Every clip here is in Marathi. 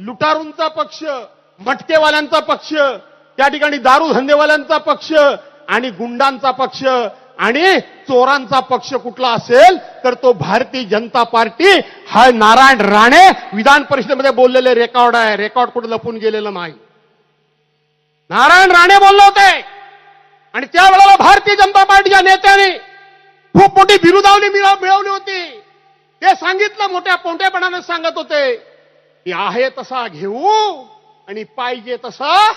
लुटारूंचा पक्ष मटकेवाल्यांचा पक्ष त्या ठिकाणी दारू धंदेवाल्यांचा पक्ष आणि गुंडांचा पक्ष आणि चोरांचा पक्ष कुठला असेल तर तो भारतीय जनता पार्टी हा नारायण राणे विधान परिषदेमध्ये बोललेले रेकॉर्ड आहे. रेकॉर्ड कुठे लपून गेलेलं नाही. नारायण राणे बोलले होते. आणि त्यावेळेला भारतीय जनता पार्टीच्या नेत्याने खूप मोठी बिरुदावली मिळव- मिळवली होती. ते सांगितलं मोठ्या पोंटेपणाने सांगत होते. की आहे तसा घेऊ आणि पाहिजे तसा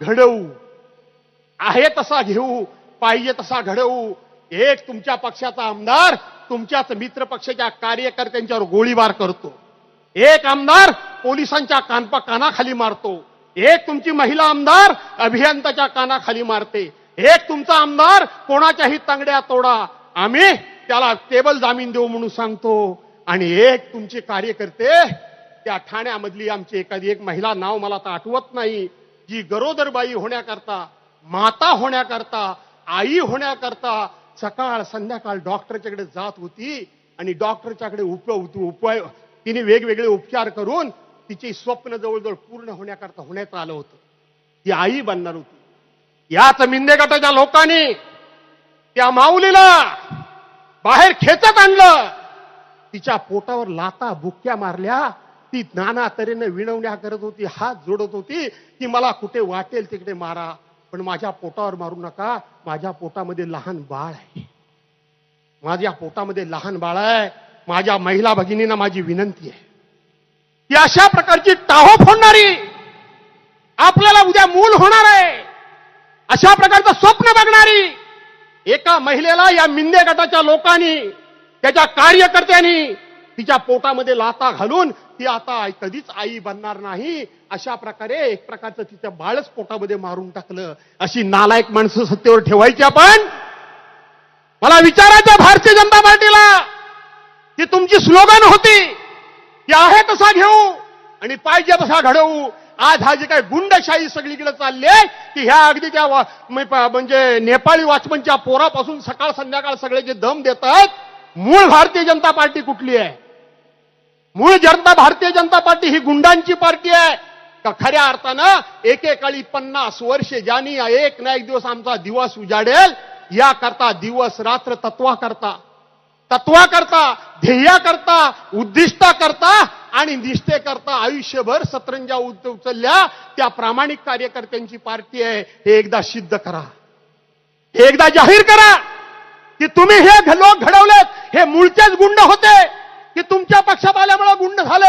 घडवू. आहे तसा घेऊ पाहिजे तसा घडवू. एक तुमच्या पक्षाचा आमदार तुमच्याच मित्र पक्षाच्या कार्यकर्त्यांच्यावर गोळीबार करतो. एक आमदार पोलिसांच्या कानपा कानाखाली मारतो. एक तुमची महिला आमदार अभियंताच्या कानाखाली मारते. एक तुमचा आमदार कोणाच्याही तांगड्या तोडा. आम्ही त्याला टेबल जामीन देऊ म्हणून सांगतो. आणि एक तुमचे कार्यकर्ते त्या ठाण्यामधली आमची एखादी एक महिला नाव मला तर आठवत नाही जी गरोदरबाई होण्याकरता माता होण्याकरता आई होण्याकरता सकाळ संध्याकाळ डॉक्टरच्याकडे जात होती आणि डॉक्टरच्याकडे उप उपाय तिने वेगवेगळे उपचार करून तिची स्वप्न जवळजवळ पूर्ण होण्याकरता होण्यात आलं होतं. ती आई बनणार होती. याच मिंदे गटाच्या लोकांनी त्या माऊलीला बाहेर खेचत आणलं. तिच्या पोटावर लाता बुक्क्या मारल्या. ती नाना तऱ्हेनं विणवण्या करत होती हात जोडत होती की मला कुठे वाटेल तिकडे मारा. पण माझ्या पोटावर मारू नका. माझ्या पोटामध्ये लहान बाळ आहे. माझ्या पोटामध्ये लहान बाळ आहे. माझ्या महिला भगिनींना माझी विनंती आहे. की अशा प्रकारची टाहो फोडणारी आपल्याला उद्या मूल होणार आहे. अशा प्रकारचं स्वप्न बघणारी एका महिलेला या मिंदे गटाच्या लोकांनी त्याच्या कार्यकर्त्यांनी तिच्या पोटामध्ये लाता घालून ती आता कधीच आई बनणार नाही. अशा प्रकारे एक प्रकारचं तिच्या बाळच पोटामध्ये मारून टाकलं. अशी नालायक माणसं सत्तेवर ठेवायची आपण. मला विचारायचं भारतीय जनता पार्टीला. ती तुमची स्लोगन होती. की आहे तसा घेऊ आणि पाहिजे तसा घडवू. आज हा जे काय गुंडशाही सगळीकडे चालली आहे की ह्या अगदी त्या म्हणजे नेपाळी वाचमनच्या पोरापासून सकाळ संध्याकाळ सगळे जे दम देत आहेत मूळ भारतीय जनता पार्टी कुठली आहे? मूळ जनता भारतीय जनता पार्टी ही गुंडांची पार्टी आहे. का खऱ्या अर्थानं एकेकाळी पन्नास वर्षे ज्यांनी एक ना एक दिवस आमचा दिवस उजाडेल या करता दिवस रात्र तत्वा करता तत्वा करता ध्येया करता उद्दिष्टा करता आणि निष्ठे करता आयुष्यभर सतरंजा उचलल्या त्या प्रामाणिक कार्यकर्त्यांची पार्टी आहे. हे एकदा सिद्ध करा. एकदा जाहीर करा की तुम्ही हे लोक घडवलेत. हे मूळचेच गुंड होते. की तुमच्या पक्षात आल्यामुळे गुंड झाले